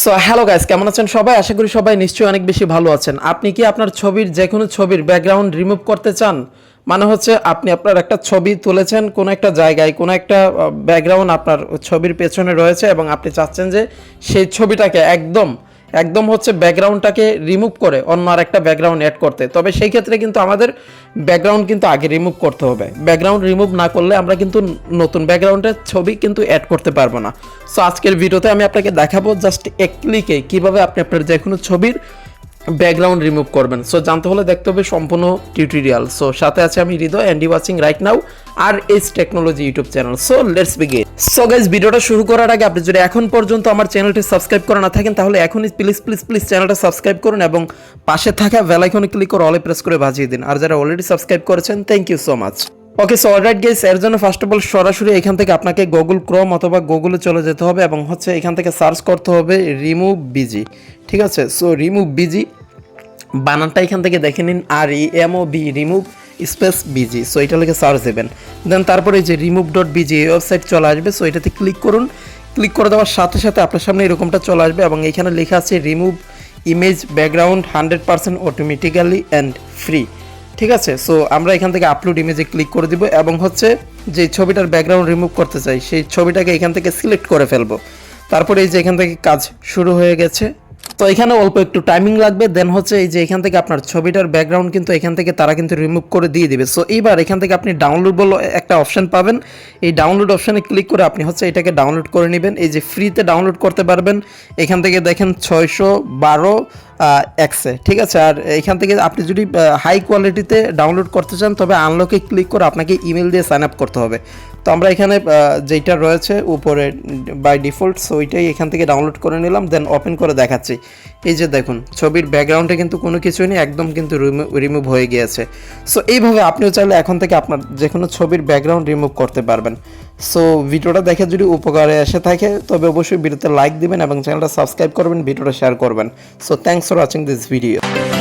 So hello guys কেমন আছেন সবাই? আশা করি সবাই নিশ্চয়ই অনেক বেশি ভালো আছেন। আপনি কি আপনার ছবির যে কোনো ছবির ব্যাকগ্রাউন্ড রিমুভ করতে চান? মানে হচ্ছে আপনি আপনার একটা ছবি তুলেছেন, কোনো একটা জায়গায়, কোনো একটা ব্যাকগ্রাউন্ড আপনার ছবির পেছনে রয়েছে এবং আপনি চাচ্ছেন যে সেই ছবিটাকে একদম একদম হচ্ছে ব্যাকগ্রাউন্ডটাকে রিমুভ করে অন্য আর একটা ব্যাকগ্রাউন্ড অ্যাড করতে। তবে সেই ক্ষেত্রে কিন্তু আমাদের ব্যাকগ্রাউন্ড কিন্তু আগে রিমুভ করতে হবে। ব্যাকগ্রাউন্ড রিমুভ না করলে আমরা কিন্তু নতুন ব্যাকগ্রাউন্ডের ছবি কিন্তু অ্যাড করতে পারব না। সো আজকের ভিডিওতে আমি আপনাকে দেখাবো জাস্ট এক ক্লিকে কীভাবে আপনি আপনার যে কোনো ছবির ব্যাকগ্রাউন্ড রিমুভ করবেন। সো জানতে হলে দেখতে হবে সম্পূর্ণ টিউটোরিয়াল সো সাথে আছে আমি Hridoy and you watching right now R S Technology YouTube channel so let's begin so guys ভিডিওটা শুরু করার আগে আপনি যদি এখন পর্যন্ত আমার চ্যানেলটি সাবস্ক্রাইব করে না থাকেন, তাহলে এখনই প্লিজ প্লিজ প্লিজ চ্যানেলটা সাবস্ক্রাইব করুন এবং পাশে থাকা বেল আইকনে ক্লিক করে অলে প্রেস করে বাজিয়ে দিন। আর যারা অলরেডি সাবস্ক্রাইব করেছেন thank you so much okay so alright guys এর জন্য ফার্স্ট অফ অল সরাসরি এখান থেকে আপনাকে গুগল ক্রোম অথবা গুগলে চলে যেতে হবে এবং হচ্ছে এখান থেকে সার্চ করতে হবে রিমুভ বিজি ঠিক আছে? সো রিমুভ বিজি বানানটা এখান থেকে দেখে নিন R E M O B remove space BG so এটা লিখে সার্চ দেবেন। দেন তারপরে যে রিমুভ ডট বিজি ওয়েবসাইট চলে আসবে সো এটাতে ক্লিক করুন। ক্লিক করে দেওয়ার সাথে সাথে আপনার সামনে এরকমটা চলে আসবে এবং এখানে লেখা আছে remove image background hundred percent automatically and free ঠিক আছে? সো আমরা এখান থেকে আপলোড ইমেজে ক্লিক করে দিব এবং হচ্ছে যে ছবিটার ব্যাকগ্রাউন্ড রিমুভ করতে চাই, সেই ছবিটাকে এখান থেকে সিলেক্ট করে ফেলব। তারপরে এই যে এখান থেকে কাজ শুরু হয়ে গেছে। তো এখানে অল্প একটু টাইমিং লাগবে দেন হচ্ছে এই যে এখান থেকে আপনার ছবিটার ব্যাকগ্রাউন্ড কিন্তু এখান থেকে তারা কিন্তু রিমুভ করে দিয়ে দিবে। সো এইবার এখান থেকে আপনি ডাউনলোড বলে একটা অপশন পাবেন। এই ডাউনলোড অপশানে ক্লিক করে আপনি হচ্ছে এটাকে ডাউনলোড করে নেবেন। এই যে ফ্রিতে ডাউনলোড করতে পারবেন। এখান থেকে দেখেন ছয়শো বারো এক্সে ঠিক আছে? আর এখান থেকে আপনি যদি হাই কোয়ালিটিতে ডাউনলোড করতে চান, তবে আনলকে ক্লিক করে আপনাকে ইমেল দিয়ে সাইন আপ করতে হবে। তো আমরা এখানে যেইটা রয়েছে, উপরে বাই ডিফল্ট সো ওইটাই এখান থেকে ডাউনলোড করে নিলাম দেন ওপেন করে দেখাচ্ছি। এই যে দেখুন, ছবির ব্যাকগ্রাউন্ডে কিন্তু কোনো কিছুই নেই, একদম কিন্তু রিমুভ হয়ে গিয়েছে। সো এইভাবে আপনিও চাইলে এখন থেকে আপনার যে কোনো ছবির ব্যাকগ্রাউন্ড রিমুভ করতে পারবেন। সো ভিডিওটা দেখে যদি উপকারে এসে থাকে, তবে অবশ্যই ভিডিওতে লাইক দিবেন এবং চ্যানেলটা সাবস্ক্রাইব করবেন, ভিডিওটা শেয়ার করবেন। So thanks for watching this video